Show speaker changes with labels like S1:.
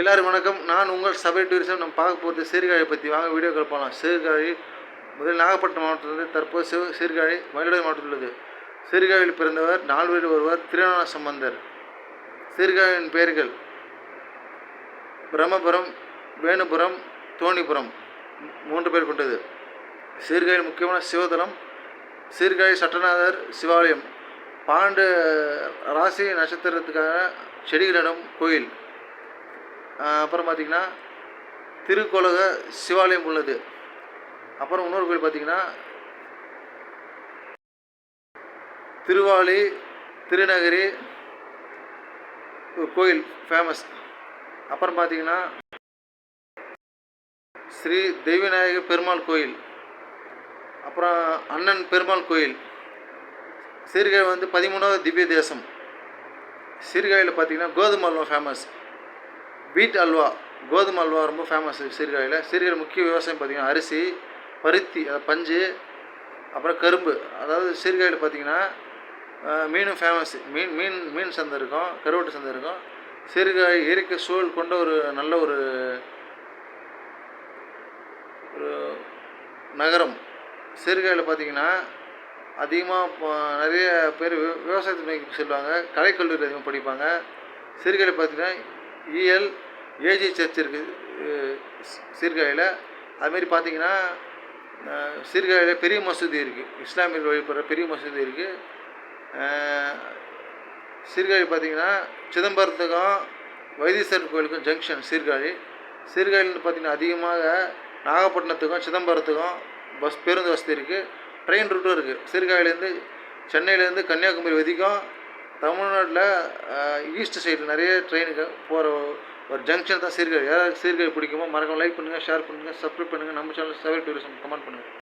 S1: எல்லாரும் வணக்கம். நான் உங்கள் சபை டூரிசம். நம்ம பார்க்க போகிறது சீர்காழி பற்றி வாங்க வீடியோக்கள் போகலாம் சீர்காழி முதலில் நாகப்பட்டினம் மாவட்டத்திலிருந்து தற்போது சிவ சீர்காழி மயிலாடுதுறை மாவட்டத்தில் உள்ளது. சீர்காழியில் பிறந்தவர் நால்வரில் ஒருவர் திருநான சம்பந்தர் சீர்காழியின் பெயர்கள் பிரம்மபுரம் வேணுபுரம் தோணிபுரம். மூன்று பேர் கொண்டது. சீர்காழி முக்கியமான சிவதலம் சீர்காழி சட்டநாதர் சிவாலயம். பாண்டு ராசி நட்சத்திரத்துக்காக செடிகளிடம் கோயில். அப்புறம் பார்த்திங்கன்னா திருக்கோலக சிவாலயம் உள்ளது. அப்புறம் இன்னொரு கோயில் பார்த்திங்கன்னா திருவாலி திருநகரி கோயில் ஃபேமஸ் அப்புறம் பார்த்திங்கன்னா ஸ்ரீ தெய்வநாயக பெருமாள் கோயில். அப்புறம் அண்ணன் பெருமாள் கோயில். சீர்காழி வந்து பதிமூணாவது திவ்ய தேசம். சீர்காழியில் பார்த்தீங்கன்னா கோதுமை அல்வா ஃபேமஸ் வீட் அல்வா கோதுமை அல்வா ரொம்ப ஃபேமஸ் சீர்காழியில். சீர்காழி முக்கிய விவசாயம் பார்த்திங்கன்னா அரிசி பருத்தி அதாவது பஞ்சு அப்புறம் கரும்பு. அதாவது சீர்காழியில் பார்த்தீங்கன்னா மீனும் ஃபேமஸ் மீன் மீன் மீன் சந்தை இருக்கும் கருவாட்டு சந்தை இருக்கும். சீர்காழி இயற்கை சூழல் கொண்ட ஒரு நல்ல ஒரு ஒரு நகரம். சீர்காழியில் பார்த்தீங்கன்னா அதிகமாக நிறைய பேர் வி- விவசாயத்தை நோக்கி செல்வாங்க. கலைக்கல்லூரி அதிகமாக படிப்பாங்க. சீர்காழி பார்த்தீங்கன்னா இஎல் ஏஜி சர்ச் இருக்குது சீர்காழியில் அதுமாரி பார்த்தீங்கன்னா சீர்காழியில் பெரிய மசூதி இருக்குது இஸ்லாமியர் வழிபடுற பெரிய மசூதி இருக்குது சீர்காழி பார்த்தீங்கன்னா சிதம்பரத்துக்கும் வைத்தீஸ்வரர் கோயிலுக்கும் ஜங்ஷன் சீர்காழி. சீர்காழின்னு பார்த்தீங்கன்னா அதிகமாக நாகப்பட்டினத்துக்கும் சிதம்பரத்துக்கும் பஸ் பேருந்து வசதி இருக்குது ட்ரெயின் ரூட்டும் இருக்குது சீர்காழிலேருந்து சென்னையிலேருந்து கன்னியாகுமரி வரைக்கும் தமிழ்நாட்டில் ஈஸ்ட் சைடு நிறைய ட்ரெயினுக்கு போகிற ஒரு ஜங்ஷன் தான் சீர்காழி யாராவது சீர்காழி பிடிக்குமோ மறக்காமல் லைக் பண்ணுங்கள் ஷேர் பண்ணுங்கள் சப்ஸ்கிரைப் பண்ணுங்கள் நம்ம சேனல் சவர் டூரிசம் கமெண்ட் பண்ணுங்கள்